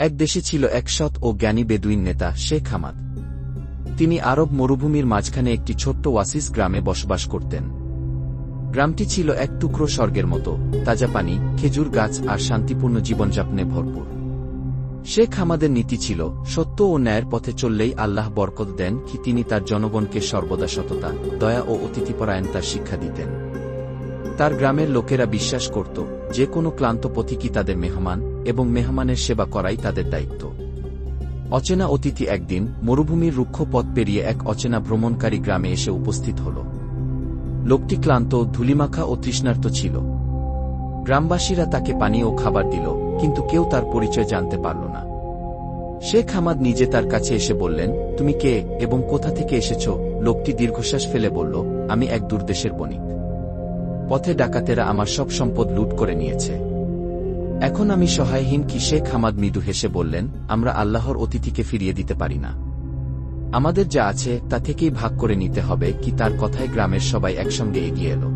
এক দেশে ছিল এক সৎ ও জ্ঞানী বেদুইন নেতা, শেখ হামাদ। তিনি আরব মরুভূমির মাঝখানে একটি ছোট্ট ওয়াসিস গ্রামে বসবাস করতেন। গ্রামটি ছিল এক টুকরো স্বর্গের মতো, তাজা পানি, খেজুর গাছ আর শান্তিপূর্ণ জীবনযাপনে ভরপুর। শেখ হামাদের নীতি ছিল, সত্য ও ন্যায়ের পথে চললেই আল্লাহ বরকত দেন কি তিনি তার জনগণকে সর্বদা সততা, দয়া ও অতিথিপরায়ণতার শিক্ষা দিতেন। তার গ্রামের লোকেরা বিশ্বাস করত, যে কোনো ক্লান্ত পথিকই তাদের মেহমান এবং মেহমানের সেবা করাই তাদের দায়িত্ব। অচেনা অতিথি একদিন মরুভূমির রুক্ষ পথ পেরিয়ে এক অচেনা ভ্রমণকারী গ্রামে এসে উপস্থিত হল। লোকটি ক্লান্ত, ধুলিমাখা ও তৃষ্ণার্ত ছিল। গ্রামবাসীরা তাকে পানি ও খাবার দিল, কিন্তু কেউ তার পরিচয় জানতে পারল না। শেখ হামাদ নিজে তার কাছে এসে বললেন, তুমি কে এবং কোথা থেকে এসেছ? লোকটি দীর্ঘশ্বাস ফেলে বলল, আমি এক দুর্দেশের বণিক। পথে ডাকাতেরা আমার সব সম্পদ লুট করে নিয়েছে। এখন আমি সহায়হীন কি শেখ হামাদ মৃদু হেসে বললেন, আমরা আল্লাহর অতিথিকে ফিরিয়ে দিতে পারি না। আমাদের যা আছে, তা থেকেই ভাগ করে নিতে হবে কি তার কথায় গ্রামের সবাই একসঙ্গে এগিয়ে এলো।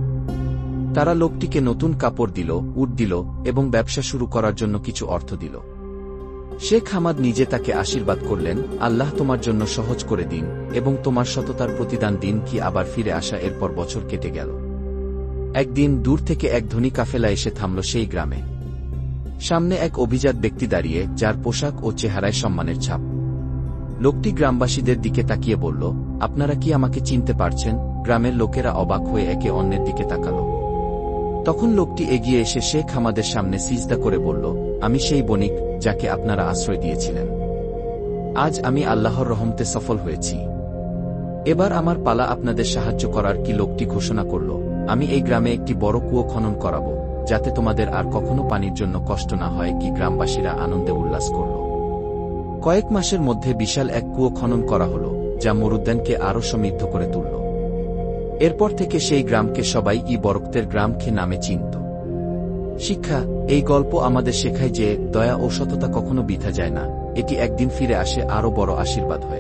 তারা লোকটিকে নতুন কাপড় দিল, উট দিল এবং ব্যবসা শুরু করার জন্য কিছু অর্থ দিল। শেখ হামাদ নিজে তাকে আশীর্বাদ করলেন, আল্লাহ তোমার জন্য সহজ করে দিন এবং তোমার সততার প্রতিদান দিন কি আবার ফিরে আসা এরপর বছর কেটে গেল। একদিন দূর থেকে এক ধনী কাফেলা এসে থামল সেই গ্রামে। সামনে এক অভিজাত ব্যক্তি দাঁড়িয়ে, যার পোশাক ও চেহারায় সম্মানের ছাপ। লোকটি গ্রামবাসীদের দিকে তাকিয়ে বলল, আপনারা কি আমাকে চিনতে পারছেন? গ্রামের লোকেরা অবাক হয়ে একে অন্যের দিকে তাকাল। তখন লোকটি এগিয়ে এসে শেখ আমাদের সামনে সিজদা করে বলল, আমি সেই বণিক, যাকে আপনারা আশ্রয় দিয়েছিলেন। আজ আমি আল্লাহর রহমতে সফল হয়েছি। এবার আমার পালা আপনাদের সাহায্য করার কি লোকটি ঘোষণা করল? আমি এই গ্রামে একটি বড় কুয়ো খনন করাবো। যাতে তোমাদের আর কখনো পানির জন্য কষ্ট না হয় কি গ্রামবাসীরা আনন্দে উল্লাস করল। কয়েক মাসের মধ্যে বিশাল এক কুয়ো খনন করা হল, যা মরুদ্যানকে আরও সমৃদ্ধ করে তুলল। এরপর থেকে সেই গ্রামকে সবাই ই বরক্তের গ্রামকে নামে চিনত। শিক্ষা, এই গল্প আমাদের শেখায় যে দয়া ও সততা কখনো বিথা যায় না, এটি একদিন ফিরে আসে আরও বড় আশীর্বাদ হয়ে।